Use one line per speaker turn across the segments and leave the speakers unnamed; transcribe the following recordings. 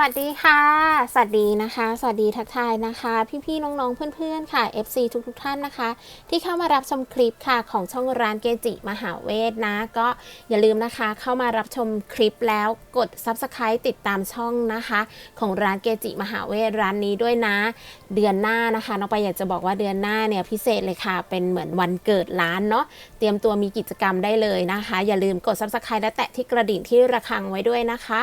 วัสดีค่ะ สวัสดีนะคะ สวัสดีทักทายนะคะ พี่ๆน้องๆเพื่อนๆค่ะ FC ทุกๆท่านนะคะ ที่เข้ามารับชมคลิปค่ะของช่องร้านเกจิมหาเวทนะ ก็อย่าลืมนะคะเข้ามารับชมคลิปแล้วกด Subscribe ติดตามช่องนะคะ ของร้านเกจิมหาเวทร้านนี้ด้วยนะ เดือนหน้านะคะน้องไปายอยากจะบอกว่าเดือนหน้าเนี่ยพิเศษเลยค่ะ เป็นเหมือนวันเกิดร้านเนาะเตรียมตัวมีกิจกรรมได้เลยนะคะ อย่าลืมกด Subscribe และแตะที่กระดิ่งที่ระฆังไว้ด้วยนะคะ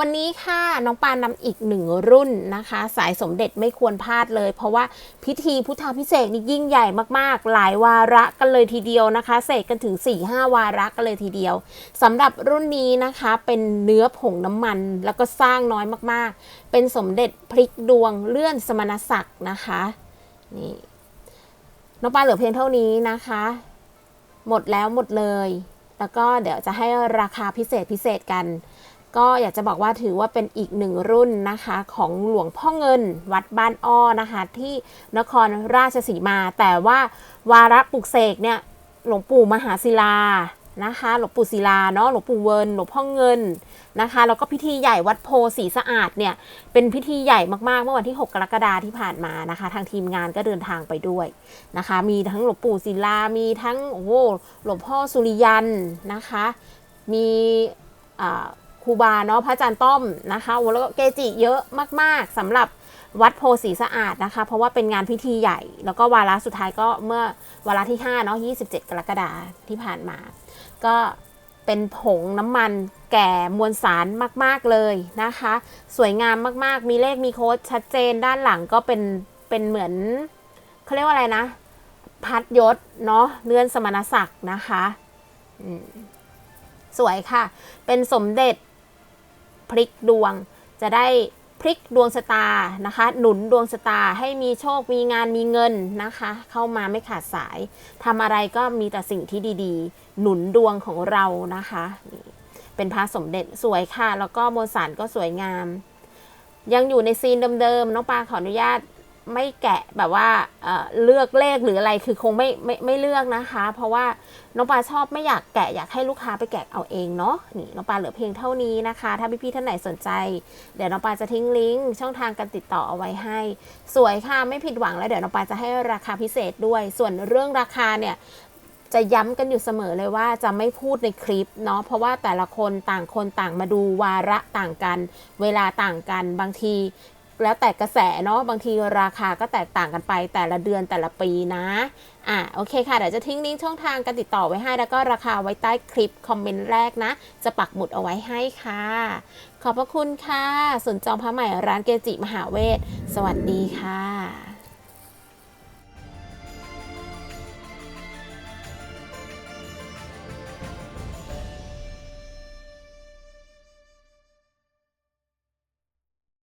วันนี้ค่ะน้องปานนำอีกหนึ่งรุ่นนะคะ สายสมเด็จไม่ควรพลาดเลย เพราะว่าพิธีพุทธาพิเศษนี่ยิ่งใหญ่มากๆ หลายวาระกันเลยทีเดียวนะคะเสกกันถึง 4-5 วาระกันเลยทีเดียวสำหรับรุ่นนี้นะคะเป็นเนื้อผงน้ำมันแล้วก็สร้างน้อยมากๆ เป็นสมเด็จพลิกดวงเลื่อนสมณศักดิ์นะคะนี่น้องปาเหลือเพียงเท่านี้นะคะ หมดแล้วหมดเลย แล้วก็เดี๋ยวจะให้ราคาพิเศษพิเศษกัน ก็อยากจะบอกว่าถือว่าเป็นอีกหนึ่งรุ่นนะคะของหลวงพ่อเงินวัดบ้านอ้อนะคะ ที่นครราชสีมา แต่ว่าวาระปลุกเสกเนี่ยหลวงปู่มหาศิลานะคะหลวงปู่ศิลาเนาะหลวงปู่เวิร์นหลวงพ่อเงินนะคะแล้วก็พิธีใหญ่วัดโพสีสะอาดเนี่ยเป็นพิธีใหญ่มากๆ เมื่อวันที่ 6 กรกฎาที่ผ่านมานะคะ ทางทีมงานก็เดินทางไปด้วยนะคะ มีทั้งหลวงปู่ศิลา มีทั้งโอ้หลวงพ่อสุริยันนะคะ มีอ่า รูบาเนาะพระอาจารย์ต้อมนะคะแล้วก็เกจิเยอะมากๆสำหรับวัดโพสีสะอาดนะคะ เพราะว่าเป็นงานพิธีใหญ่ แล้วก็วาระสุดท้ายก็เมื่อวาระที่5เนาะ27 กรกฎาที่ผ่านมา ก็เป็นผงน้ำมันแก่มวลสารมาก ๆ เลยนะคะ สวยงามมากๆ มีเลขมีโค้ดชัดเจนด้านหลังก็เป็นเป็นเหมือนเขาเรียกว่าอะไรนะ พัดยศเนาะเลื่อนสมณศักดิ์นะคะสวยค่ะ เป็นสมเด็จ พลิกดวง จะได้พลิกดวงชะตานะคะ หนุนดวงชะตาให้มีโชค มีงาน มีเงินนะคะ เข้ามาไม่ขาดสายทำอะไรก็มีแต่สิ่งที่ดีๆ หนุนดวงของเรานะคะนี่เป็นพระสมเด็จสวยค่ะ แล้วก็มวลสารก็สวยงาม ยังอยู่ในซีนเดิมๆ น้องปลาขออนุญาต ไม่แกะแบบว่าเเลือกเลขหรืออะไรคือคงไม่ไม่ไม่เลือกนะคะ เพราะว่าน้องปลาชอบไม่อยากแกะอยากให้ลูกค้าไปแกะเอาเองเนาะนี่น้องปลาเหลือเพียงเท่านี้นะคะ ถ้าพี่ๆท่านไหนสนใจ เดี๋ยวน้องปลาจะทิ้งลิงก์ช่องทางการติดต่อเอาไว้ให้ สวยค่ะไม่ผิดหวังแล้วเดี๋ยวน้องปลาจะให้ราคาพิเศษด้วย ส่วนเรื่องราคาเนี่ยจะย้ำกันอยู่เสมอเลยว่าจะไม่พูดในคลิปเนาะเพราะว่าแต่ละคนต่างคนต่างมาดูวาระต่างกัน เวลาต่างกันบางที แล้วแต่กระแสเนาะบางทีราคาก็แตกต่างกันไปแต่ละเดือนแต่ละปีนะอะโอเคค่ะเดี๋ยวจะทิ้งลิงก์ช่องทางการติดต่อไว้ให้ แล้วก็ราคาไว้ใต้คลิปคอมเมนต์แรกนะ จะปักหมุดเอาไว้ให้ค่ะ ขอบพระคุณค่ะสนจองพระใหม่ร้านเกจิมหาเวทสวัสดีค่ะ